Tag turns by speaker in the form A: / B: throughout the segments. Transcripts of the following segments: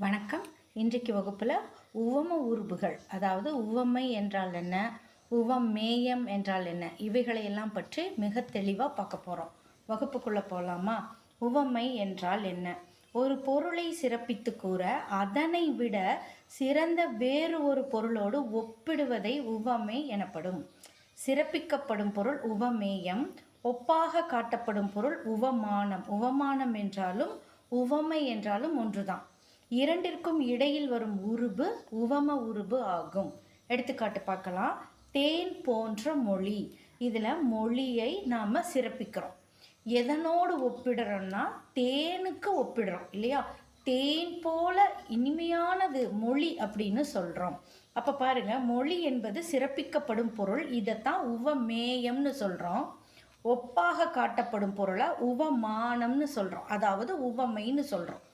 A: வணக்கம். இன்றைக்கு வகுப்பில் உவம உருபுகள் அதாவது உவமை என்றால் என்ன உவமேயம் என்றால் என்ன இவைகளையெல்லாம் பற்றி மிக தெளிவாக பார்க்க போகிறோம் வகுப்புக்குள்ளே போகலாமா உவமை என்றால் என்ன? ஒரு பொருளை சிறப்பித்து கூற அதனை விட சிறந்த வேறு ஒரு பொருளோடு ஒப்பிடுவதை உவமை எனப்படும். சிறப்பிக்கப்படும் பொருள் உவமேயம் ஒப்பாக காட்டப்படும் பொருள் உவமானம். உவமானம் என்றாலும் உவமை என்றாலும் ஒன்றுதான். இரண்டிற்கும் இடையில் வரும் உருபு உவம உருபு ஆகும். எடுத்துக்காட்டு பார்க்கலாம். தேன் போன்ற மொழி. இதில் மொழியை நாம் சிறப்பிக்கிறோம். எதனோடு ஒப்பிடுறோம்னா தேனுக்கு ஒப்பிடுறோம் இல்லையா? தேன் போல இனிமையானது மொழி அப்படின்னு சொல்கிறோம் அப்போ பாருங்க மொழி என்பது சிறப்பிக்கப்படும் பொருள். இதைத்தான் உவமேயம்னு சொல்கிறோம் ஒப்பாக காட்டப்படும் பொருளை உவமானம்னு சொல்கிறோம் அதாவது உவமைன்னு சொல்கிறோம்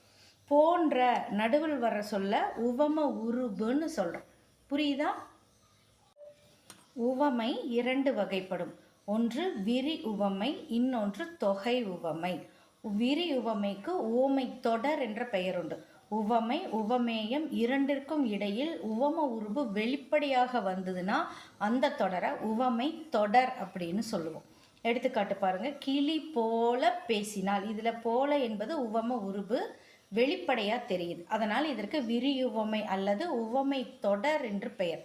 A: போன்ற நடுவில் வர சொல்ல உவம உருபுன்னு சொல்கிறோம் புரியுதா? உவமை இரண்டு வகைப்படும். ஒன்று விரி உவமை இன்னொன்று தொகை உவமை. விரி உவமைக்கு ஓமை தொடர் என்ற பெயர் உண்டு. உவமை உவமேயம் இரண்டிற்கும் இடையில் உவம உருபு வெளிப்படையாக வந்ததுன்னா அந்த தொடரை உவமை தொடர் அப்படின்னு சொல்லுவோம். எடுத்துக்காட்டு பாருங்கள் கிளி போல பேசினால் இதில் போல என்பது உவம உருபு வெளிப்படையாக தெரியுது. அதனால் இதற்கு விரியுவமை அல்லது உவமை தொடர் என்று பெயர்.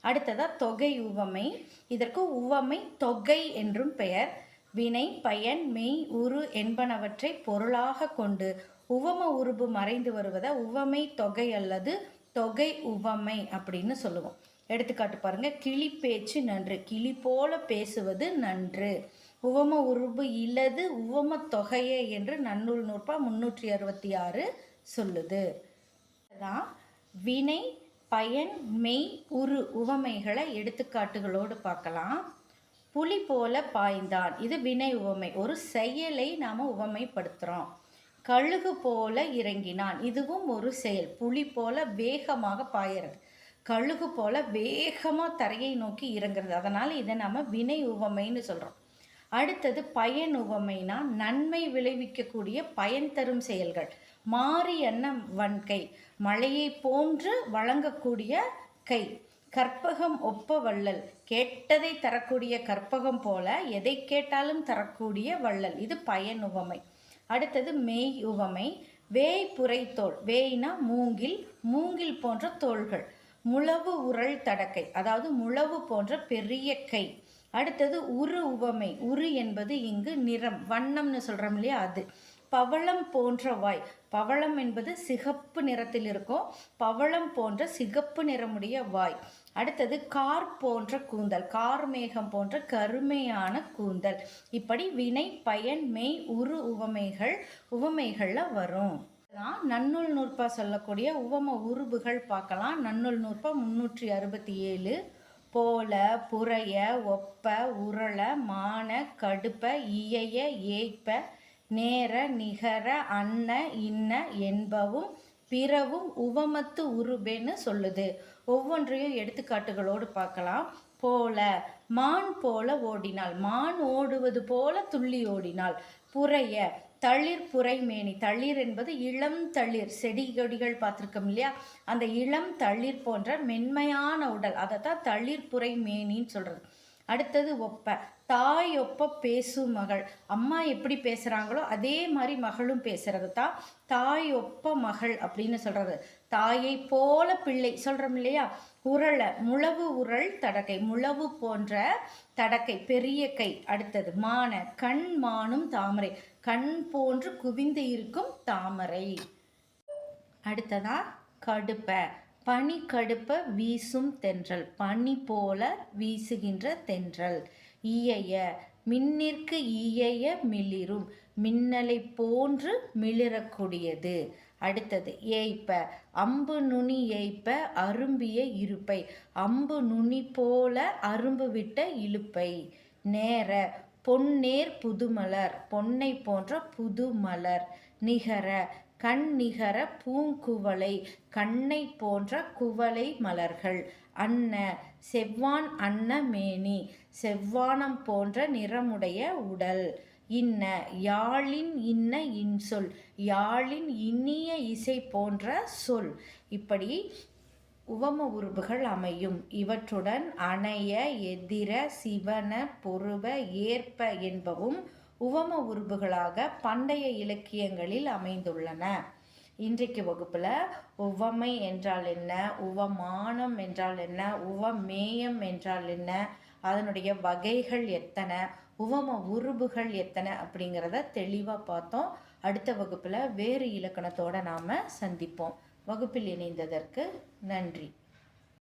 A: அடுத்ததாக தொகை உவமை. இதற்கு உவமை தொகை என்றும் பெயர். வினை பயன் மெய் உரு என்பனவற்றை பொருளாக கொண்டு உவம உருபு மறைந்து வருவதை உவமை தொகை அல்லது தொகை உவமை அப்படின்னு சொல்லுவோம். எடுத்துக்காட்டு பாருங்க. கிளி பேச்சு நன்று. கிளி போல பேசுவது நன்று. உவம உருபு இல்லது உவம தொகையே என்று நன்னூல் நூற்பா முன்னூற்றி அறுபத்தி ஆறு சொல்லுது. தான் வினை பயன் மெய் உரு உவமைகளை எடுத்துக்காட்டுகளோடு பார்க்கலாம். புலி போல பாய்ந்தான். இது வினை உவமை. ஒரு செயலை நாம் உவமைப்படுத்துகிறோம் கழுகு போல இறங்கினான். இதுவும் ஒரு செயல். புலி போல வேகமாக பாயறது. கழுகு போல வேகமாக தரையை நோக்கி இறங்குறது. அதனால் இதை நாம் வினை உவமைன்னு சொல்கிறோம் அடுத்தது பயன் உவமைனா நன்மை விளைவிக்கக்கூடிய பயன் தரும் செயல்கள். மாறி என்ன வன்கை மழையை போன்று வழங்கக்கூடிய கை கற்பகம் ஒப்ப வள்ளல் கேட்டதை தரக்கூடிய கற்பகம் போல எதை கேட்டாலும் தரக்கூடிய வள்ளல். இது பயன் உவமை. அடுத்தது மெய் உவமை. வேய் புரைத்தோல் வேய்னா மூங்கில் மூங்கில் போன்ற தோள்கள். முழவு உரள் தடக்கை அதாவது முழவு போன்ற பெரிய கை. அடுத்தது உரு உவமை. உரு என்பது இங்கு நிறம். வண்ணம்னு சொல்கிறோம் இல்லையா அது. பவளம் போன்ற வாய். பவளம் என்பது சிகப்பு நிறத்தில் இருக்கும். பவளம் போன்ற சிகப்பு நிறமுடைய வாய். அடுத்தது கார் போன்ற கூந்தல். கார் மேகம் போன்ற கருமையான கூந்தல். இப்படி வினை பயன் மெய் உரு உவமைகள் உவமைகளில் வரும். தான் நன்னூல் நூற்பா சொல்லக்கூடிய உவம உருபுகள் பார்க்கலாம். நன்னூல் நூற்பா முன்னூற்றி அறுபத்தி ஏழு. போல புறைய ஒப்ப உருள மான கடுப்ப இயைய ஏய்ப்ப நேர நிகர அன்ன இன்ன என்பவும் பிறவும் உவமத்து உருபேன்னு சொல்லுது. ஒவ்வொன்றையும் எடுத்துக்காட்டுகளோடு பார்க்கலாம். போல மான் போல ஓடினாள். மான் ஓடுவது போல துள்ளி ஓடினாள். புறைய தளிர் புரைமேனி தளிர் என்பது இளம் தளிர். செடி கொடிகள் பார்த்துருக்கோம் இல்லையா? அந்த இளம் தளிர் போன்ற மென்மையான உடல். அதை தான் தளிர் புரைமேனின்னு சொல்கிறது அடுத்தது ஒப்ப. தாய் ஒப்ப பேசும் மகள். அம்மா எப்படி பேசுகிறாங்களோ அதே மாதிரி மகளும் பேசுறது தான் தாய் ஒப்ப மகள் அப்படின்னு சொல்கிறது தாயை போல பிள்ளை. சொல்கிறோம் இல்லையா? உரளை முழவு உரள் தடக்கை. முழவு போன்ற தடக்கை பெரிய கை. அடுத்தது மான கண் மானும் தாமரை. கண் போன்று குவிந்து இருக்கும் தாமரை. அடுத்ததா கடுப்பை. பனி கடுப்ப வீசும் தென்றல் பனி போல வீசுகின்ற தென்றல். ஈயைய மின்னிற்கு ஈயைய மிளிரும் மின்னலை போன்று மிளிரக்கூடியது. அடுத்தது ஏய்ப்ப அம்பு நுனி ஏய்ப்ப அரும்பிய இருப்பை அம்பு நுனி போல அரும்பு விட்ட இழுப்பை. நேர பொன்னேர் புதுமலர் பொன்னை போன்ற புதுமலர் நிகர கண் நிகர பூங்குவளை கண்ணை போன்ற குவளை மலர்கள். அன்ன செவ்வான் அன்ன மேனி செவ்வானம் போன்ற நிறமுடைய உடல். இன்ன யாழின் இன்ன இன்சொல் யாழின் இனிய இசை போன்ற சொல். இப்படி உவம உருபுகள் அமையும். இவற்றுடன் அணைய எதிர சிவன பொருவ ஏற்ப என்பவும் உவம உருபுகளாக பண்டைய இலக்கியங்களில் அமைந்துள்ளன. இன்றைக்கு வகுப்பில் உவமை என்றால் என்ன உவமானம் என்றால் என்ன உவமேயம் என்றால் என்ன அதனுடைய வகைகள் எத்தனை உவம உருபுகள் எத்தனை அப்படிங்கிறத தெளிவாக பார்த்தோம். அடுத்த வகுப்பில் வேறு இலக்கணத்தோடு நாம் சந்திப்போம். வகுப்பில் இணைந்ததற்கு நன்றி.